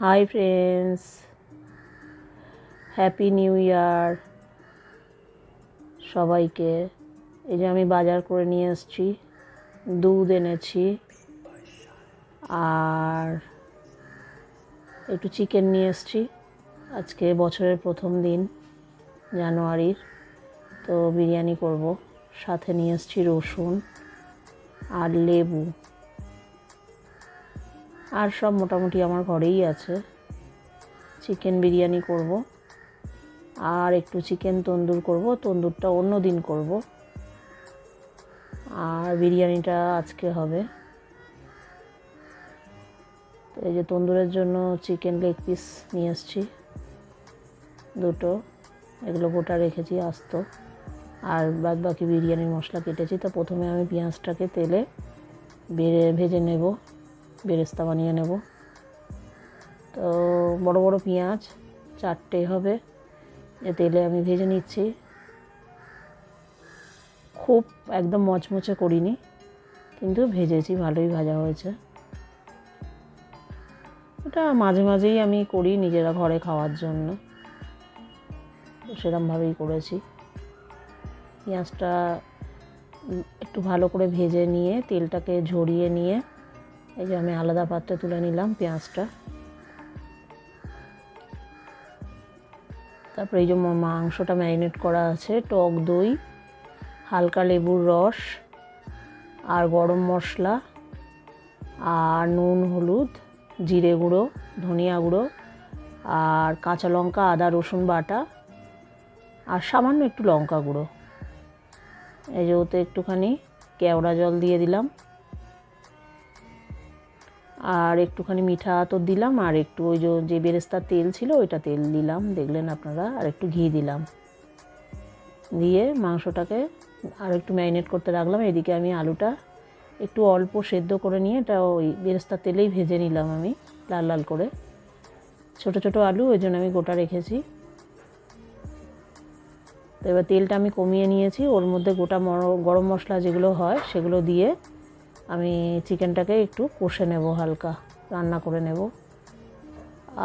Hi friends happy new year সবাইকে। এই যে আমি বাজার করে নিয়ে এসেছি। দুধ এনেছি। আর একটু চিকেন নিয়ে এসেছি। আজকে বছরের প্রথম দিন, জানুয়ারির। তো বিরিয়ানি করব। সাথে নিয়ে এসেছি রসুন আর লেবু। আর সব মোটামুটি আমার ঘরেই আছে। চিকেন বিরিয়ানি করব। আর একটু চিকেন তন্দুর করব। তন্দুরটা অন্য দিন করব। আর বিরিয়ানিটা আজকে হবে। তো এই যে তন্দুরের জন্য চিকেন লেগ পিস নিয়ে এসেছি দুটো। এগুলো গোটা রেখেছি আস্ত। আর বাদ বাকি বিরিয়ানির মশলা কেটেছি। তো প্রথমে আমি পেঁয়াজটাকে তেলে বেড়ে ভেজে নেব। বেরেস্তা বানিয়ে নেব। তো বড় বড় পেঁয়াজ চারটে হবে। যে তেলে আমি ভেজে নিচ্ছি। খুব একদম মচমচে করিনি, কিন্তু ভেজেছি, ভালোই ভাজা হয়েছে। এটা মাঝে মাঝেই আমি করি নিজেরা ঘরে খাওয়ার জন্য। সেরমভাবেই করেছি। পেঁয়াজটা একটু ভালো করে ভেজে নিয়ে, তেলটাকে ঝরিয়ে নিয়ে এই যে আমি আলাদা পাত্রে তুলে নিলাম পেঁয়াজটা। তারপরে এই যে মাংসটা ম্যারিনেট করা আছে, টক দই, হালকা লেবুর রস, আর গরম মশলা, আর নুন, হলুদ, জিরে গুঁড়ো, ধনিয়া গুঁড়ো, আর কাঁচা লঙ্কা, আদা, রসুন বাটা, আর সামান্য একটু লঙ্কা গুঁড়ো। এই যে ওতে একটুখানি কেওড়া জল দিয়ে দিলাম। আর একটুখানি মিঠা আতর দিলাম, আর একটু ওই যে বেরেস্তার তেল ছিল ওইটা তেল দিলাম। দেখলেন আপনারা, আর একটু ঘি দিলাম। দিয়ে মাংসটাকে আর একটু ম্যারিনেট করতে রাখলাম। এদিকে আমি আলুটা একটু অল্প সেদ্ধ করে নিয়ে এটা ওই বেরেস্তার তেলেই ভেজে নিলাম আমি, লাল লাল করে। ছোট ছোট আলু, ওই জন্য আমি গোটা রেখেছি। তো এবার তেলটা আমি কমিয়ে নিয়েছি। ওর মধ্যে গোটা গরম মশলা যেগুলো হয় সেগুলো দিয়ে আমি চিকেনটাকে একটু কষে নেব হালকা, রান্না করে নেব।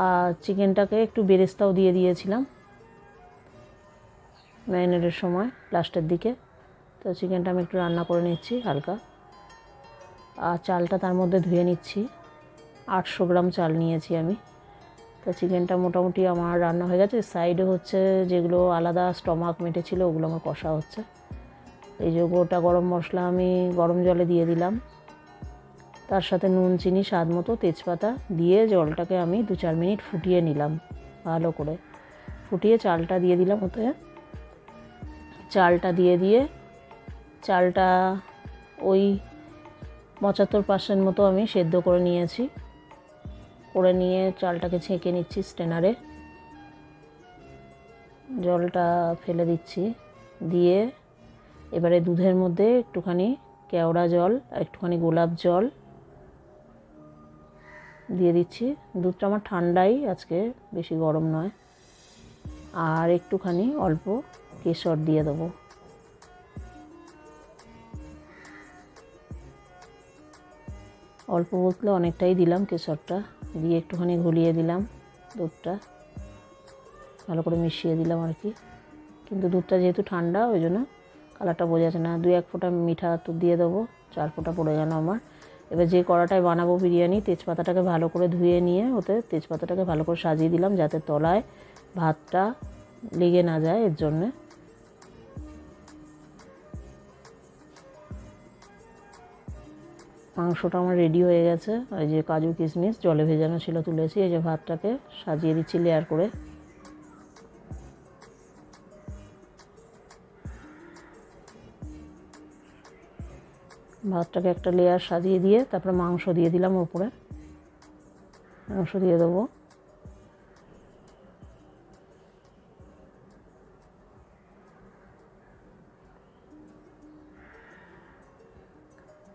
আর চিকেনটাকে একটু বেরেস্তাও দিয়ে দিয়েছিলাম ম্যারিনেটের সময় লাস্টের দিকে। তো চিকেনটা আমি একটু রান্না করে নিচ্ছি হালকা। আর চালটা তার মধ্যে ধুয়ে নিচ্ছি। আটশো গ্রাম চাল নিয়েছি আমি। তো চিকেনটা মোটামুটি আমার রান্না হয়ে গেছে। সাইডে হচ্ছে যেগুলো আলাদা স্টমাক মেটেছিল ওগুলো আমার কষা হচ্ছে। এই যে গোটা গরম মশলা আমি গরম জলে দিয়ে দিলাম। তার সাথে নুন, চিনি, স্বাদ মতো তেজপাতা দিয়ে জলটাকে আমি দু চার মিনিট ফুটিয়ে নিলাম ভালো করে। ফুটিয়ে চালটা দিয়ে দিলাম ওতে। চালটা দিয়ে দিয়ে চালটা ওই পঁচাত্তর পার্সেন্ট মতো আমি সেদ্ধ করে নিয়েছি। করে নিয়ে চালটাকে ছেঁকে নিচ্ছি স্টেনারে জলটা ফেলে দিচ্ছি। দিয়ে এবারে দুধের মধ্যে একটুখানি কেওড়া জল, একটুখানি গোলাপ জল দিয়ে দিচ্ছি। দুধটা আমার ঠান্ডাই, আজকে বেশি গরম নয়। আর একটুখানি অল্প কেশর দিয়ে দেবো। অল্প বলতে অনেকটাই দিলাম কেশরটা। দিয়ে একটুখানি ঘুলিয়ে দিলাম দুধটা। ভালো করে মিশিয়ে দিলাম আর কি। কিন্তু দুধটা যেহেতু ঠান্ডা, ওই জন্য কালারটা বোঝা যাচ্ছে না। দুই এক ফোঁটা মিঠা তো দিয়ে দেবো, চার ফোঁটা পড়ে গেল আমার। এবার যে কড়াটায় বানাবো বিরিয়ানি, তেজপাতাটাকে ভালো করে ধুয়ে নিয়ে ওতে তেজপাতাটাকে ভালো করে সাজিয়ে দিলাম যাতে তলায় ভাতটা লেগে না যায় এর জন্যে। মাংসটা আমার রেডি হয়ে গেছে। ওই যে কাজু কিশমিশ, জলে ভেজানো ছিল তুলেছি, এই যে ভাতটাকে সাজিয়ে দিচ্ছি লেয়ার করে। ভাতটাকে একটা লেয়ার সাজিয়ে দিয়ে তারপরে মাংস দিয়ে দিলাম ওপরে। মাংস দিয়ে দেবো।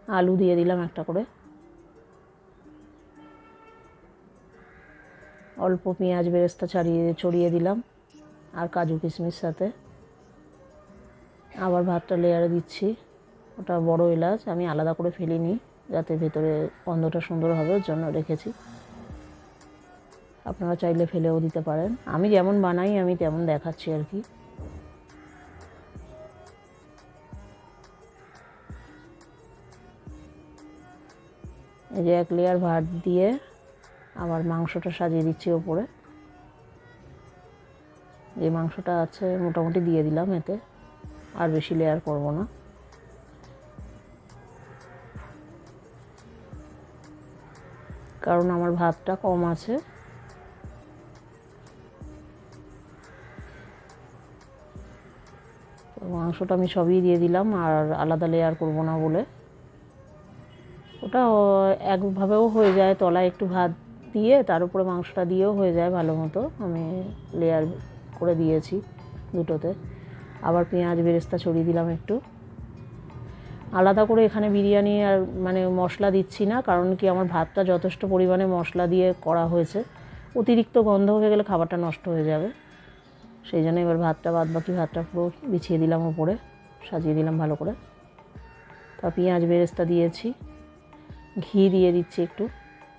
আলু দিয়ে দিলাম একটা করে। অল্প পেঁয়াজ বেরেস্তা ছাড়িয়ে ছড়িয়ে দিলাম আর কাজু কিশমিশ সাথে। আবার ভাতটা লেয়ারে দিচ্ছি। ওটা বড় এলাচ, আমি আলাদা করে ফেলিনি, যাতে ভেতরে গন্ধটা সুন্দর হবে, ওর জন্য রেখেছি। আপনারা চাইলে ফেলেও দিতে পারেন। আমি যেমন বানাই, আমি তেমন দেখাচ্ছি আর কি। এই যে এক লেয়ার ভাত দিয়ে আবার মাংসটা সাজিয়ে দিচ্ছি ওপরে। যে মাংসটা আছে, মোটামুটি দিয়ে দিলাম এতে। আর বেশি লেয়ার করব না। কারণ আমার ভাতটা কম আছে। মাংসটা আমি সবই দিয়ে দিলাম, আর আলাদা লেয়ার করব না বলে। ওটা একভাবেও হয়ে যায়, তলায় একটু ভাত দিয়ে তার উপরে মাংসটা দিয়েও হয়ে যায় ভালো মতো। আমি লেয়ার করে দিয়েছি দুটোতে। আবার পেঁয়াজ, বেরেস্তা ছড়িয়ে দিলাম একটু। আলাদা করে এখানে বিরিয়ানি আর মানে মশলা দিচ্ছি না, কারণ কি আমার ভাতটা যথেষ্ট পরিমাণে মশলা দিয়ে করা হয়েছে। অতিরিক্ত গন্ধ হয়ে গেলে খাবারটা নষ্ট হয়ে যাবে। সেই জন্য এবার ভাতটা বাদ বাকি ভাতটা পুরো বিছিয়ে দিলাম ওপরে সাজিয়ে দিলাম ভালো করে। তা পেঁয়াজ বেরেস্তা দিয়েছি, ঘি দিয়ে দিচ্ছি একটু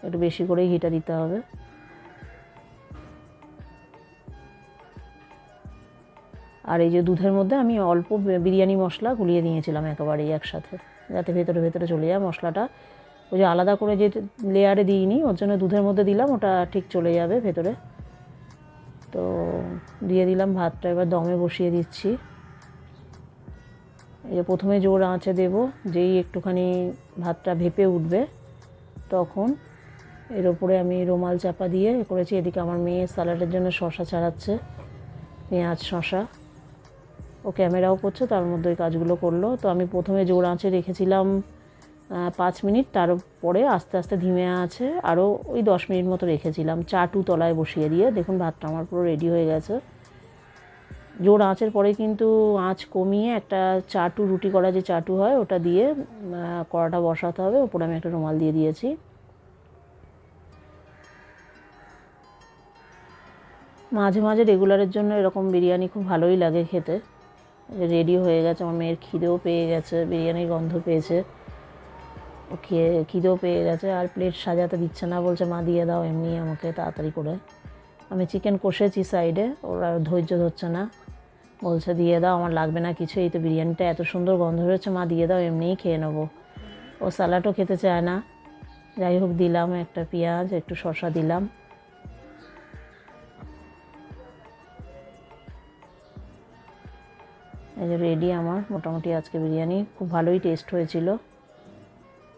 একটু বেশি করেই ঘিটা দিতে হবে। আর এই যে দুধের মধ্যে আমি অল্প বিরিয়ানি মশলা গুলিয়ে নিয়েছিলাম একেবারেই একসাথে, যাতে ভেতরে ভেতরে চলে যায় মশলাটা। ওই যে আলাদা করে যে লেয়ারে দিইনি, ওর জন্য দুধের মধ্যে দিলাম, ওটা ঠিক চলে যাবে ভেতরে। তো দিয়ে দিলাম ভাতটা, এবার দমে বসিয়ে দিচ্ছি। এই যে প্রথমে জোর আঁচে দেব, যেই একটুখানি ভাতটা ভেপে উঠবে, তখন এর ওপরে আমি রুমাল চাপা দিয়ে করেছি। এদিকে আমার মেয়ে স্যালাডের জন্য শশা ছাড়াচ্ছে, পেঁয়াজ শশা। ও ক্যামেরাও করছে, তার মধ্যে ওই কাজগুলো করল। তো আমি প্রথমে জোর আঁচে রেখেছিলাম পাঁচ মিনিট, তারপরে আস্তে আস্তে ধিমে আছে, আরও ওই দশ মিনিট মতো রেখেছিলাম চাটু তলায় বসিয়ে দিয়ে। দেখুন, ভাতটা আমার পুরো রেডি হয়ে গেছে। জোর আঁচের পরে কিন্তু আঁচ কমিয়ে একটা চাটু রুটি করা যে চাটু হয়, ওটা দিয়ে কড়াটা বসাতে হবে। ওপরে আমি একটা রুমাল দিয়ে দিয়েছি। মাঝে মাঝে রেগুলারের জন্য এরকম বিরিয়ানি খুব ভালোই লাগে খেতে। রেডি হয়ে গেছে, আমার মেয়ের খিদেও পেয়ে গেছে, বিরিয়ানির গন্ধ পেয়েছে। ও খেয়ে, খিদেও পেয়ে গেছে, আর প্লেট সাজাতে দিচ্ছে না, বলছে, মা, দিয়ে দাও এমনি আমাকে তাড়াতাড়ি করে। আমি চিকেন কষেছি সাইডে ওর ধৈর্য ধরছে না। বলছে, দিয়ে দাও, আমার লাগবে না কিছু, এই তো বিরিয়ানিটা এত সুন্দর গন্ধ হয়েছে, মা, দিয়ে দাও, এমনিই খেয়ে নেব। ও স্যালাডও খেতে চায় না। যাই হোক, দিলাম একটা পেঁয়াজ, একটু শসা দিলাম। এই যে রেডি আমার, মোটামুটি আজকে বিরিয়ানি। খুব ভালোই টেস্ট হয়েছিল।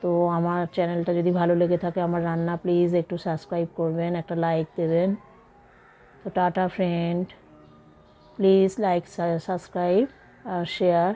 তো আমার চ্যানেলটা যদি ভালো লেগে থাকে, আমার রান্না প্লিজ একটু সাবস্ক্রাইব করবেন, একটা লাইক দেবেন। তো tata friend please like subscribe R share